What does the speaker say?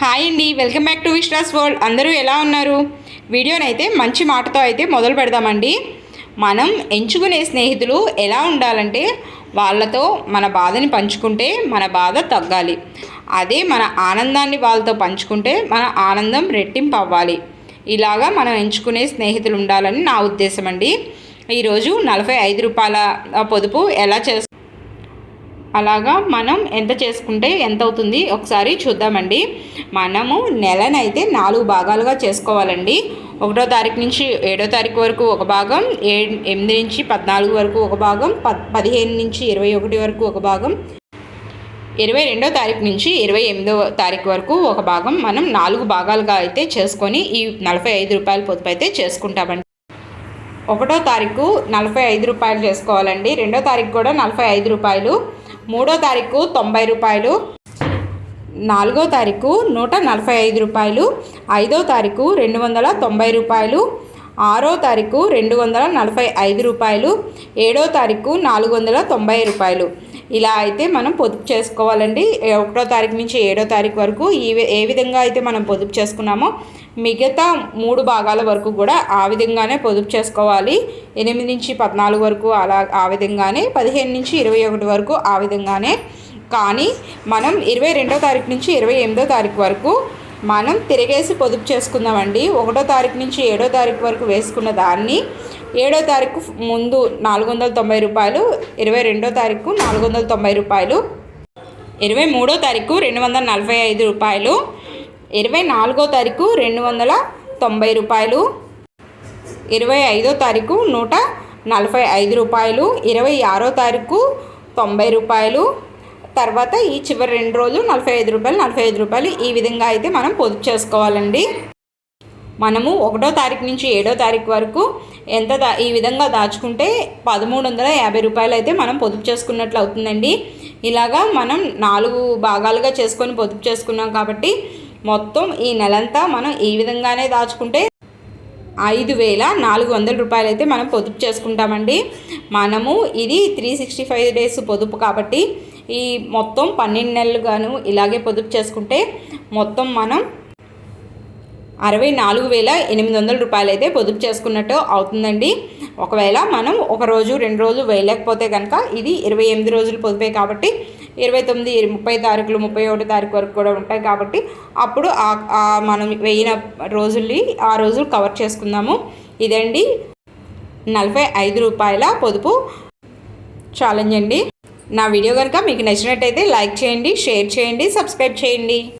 Hi అండి welcome back to Vishwas world. అందరూ ఎలా ఉన్నారు? వీడియోనైతే మంచి మాటతో అయితే మొదలు పెడదామండి. మనం ఎంచుకునే స్నేహితులు ఎలా ఉండాలంటే వాళ్ళతో మన బాధని పంచుకుంటే మన బాధ తగ్గాలి. అదే మన ఆనందాన్ని వాళ్ళతో పంచుకుంటే మన ఆనందం రెట్టింపు అవ్వాలి. ఇలాగా మనం ఎంచుకునే స్నేహితులు ఉండాలని నా ఉద్దేశం అండి ఈరోజు నలభై ఐదు రూపాయల పొదుపు ఎలా చేస్ అలాగా మనం ఎంత చేసుకుంటే ఎంత అవుతుంది? ఒకసారి చూద్దామండి. మనము నెలనైతే నాలుగు భాగాలుగా చేసుకోవాలండి. ఒకటో తారీఖు నుంచి ఏడో తారీఖు వరకు ఒక భాగం ఏ ఎనిమిది నుంచి పద్నాలుగు వరకు ఒక భాగం పద్ పదిహేను నుంచి ఇరవై ఒకటి వరకు ఒక భాగం ఇరవై రెండో తారీఖు నుంచి ఇరవై ఎనిమిదో తారీఖు వరకు ఒక భాగం మనం నాలుగు భాగాలుగా అయితే చేసుకొని ఈ నలభై ఐదు రూపాయల పొదుపు అయితే చేసుకుంటామండి. ఒకటో తారీఖు నలభై ఐదు రూపాయలు చేసుకోవాలండి. రెండో తారీఖు కూడా నలభై ఐదు రూపాయలు మూడో తారీఖు తొంభై రూపాయలు నాలుగో తారీఖు నూట నలభై ఐదు రూపాయలు ఐదో తారీఖు రెండు వందల తొంభై రూపాయలు ఆరో తారీఖు రెండు వందల నలభై ఐదు రూపాయలు ఏడో తారీఖు నాలుగు వందల తొంభై రూపాయలు. ఇలా అయితే మనం పొదుపు చేసుకోవాలండి. ఒకటో తారీఖు నుంచి ఏడో తారీఖు వరకు ఈ ఏ విధంగా అయితే మనం పొదుపు చేసుకున్నామో మిగతా మూడు భాగాల వరకు కూడా ఆ విధంగానే పొదుపు చేసుకోవాలి. ఎనిమిది నుంచి పద్నాలుగు వరకు అలా ఆ విధంగానే పదిహేను నుంచి ఇరవై ఒకటి వరకు ఆ విధంగానే. కానీ మనం ఇరవై రెండో తారీఖు నుంచి ఇరవై ఎనిమిదో తారీఖు వరకు మనం తిరిగేసి పొదుపు చేసుకుందామండి. ఒకటో తారీఖు నుంచి ఏడో తారీఖు వరకు వేసుకున్న దాన్ని ఏడో తారీఖు ముందు నాలుగు వందల తొంభై రూపాయలు ఇరవై రెండో తారీఖు నాలుగు వందల తొంభై రూపాయలు ఇరవై మూడో తారీఖు రెండు వందల నలభై ఐదు రూపాయలు ఇరవై నాలుగో తారీఖు రెండు వందల తొంభై రూపాయలు ఇరవై ఐదో తారీఖు నూట నలభై ఐదు రూపాయలు ఇరవై ఆరో తారీఖు తొంభై రూపాయలు తర్వాత ఈ చివరి రెండు రోజులు నలభై ఐదు రూపాయలు నలభై ఐదు రూపాయలు ఈ విధంగా అయితే మనం పొదుపు చేసుకోవాలండి. మనము ఒకటో తారీఖు నుంచి ఏడో తారీఖు వరకు ఎంత దా ఈ విధంగా దాచుకుంటే పదమూడు వందల యాభై రూపాయలు అయితే మనం పొదుపు చేసుకున్నట్లు అవుతుందండి. ఇలాగా మనం నాలుగు భాగాలుగా చేసుకొని పొదుపు చేసుకున్నాం కాబట్టి మొత్తం ఈ నెలంతా మనం ఈ విధంగానే దాచుకుంటే ఐదు వేల నాలుగు వందల రూపాయలు అయితే మనం పొదుపు చేసుకుంటామండి. మనము ఇది త్రీ సిక్స్టీ ఫైవ్ డేస్ పొదుపు కాబట్టి ఈ మొత్తం పన్నెండు నెలలు గాను ఇలాగే పొదుపు చేసుకుంటే మొత్తం మనం అరవై నాలుగు వేల ఎనిమిది వందల రూపాయలు అయితే పొదుపు చేసుకున్నట్టు అవుతుందండి. ఒకవేళ మనం ఒక రోజు రెండు రోజులు వేయలేకపోతే కనుక ఇది ఇరవై ఎనిమిది రోజులు పొదుపే కాబట్టి ఇరవై తొమ్మిది ముప్పై తారీఖులు ముప్పై ఒకటి తారీఖు వరకు కూడా ఉంటాయి కాబట్టి అప్పుడు ఆ- మనం వేయిన రోజుల్ని ఆ రోజులు కవర్ చేసుకుందాము. ఇదండి. నలభై ఐదు రూపాయల పొదుపు ఛాలెంజ్ అండి. నా వీడియో కనుక మీకు నచ్చినట్టయితే లైక్ చేయండి షేర్ చేయండి సబ్స్క్రైబ్ చేయండి.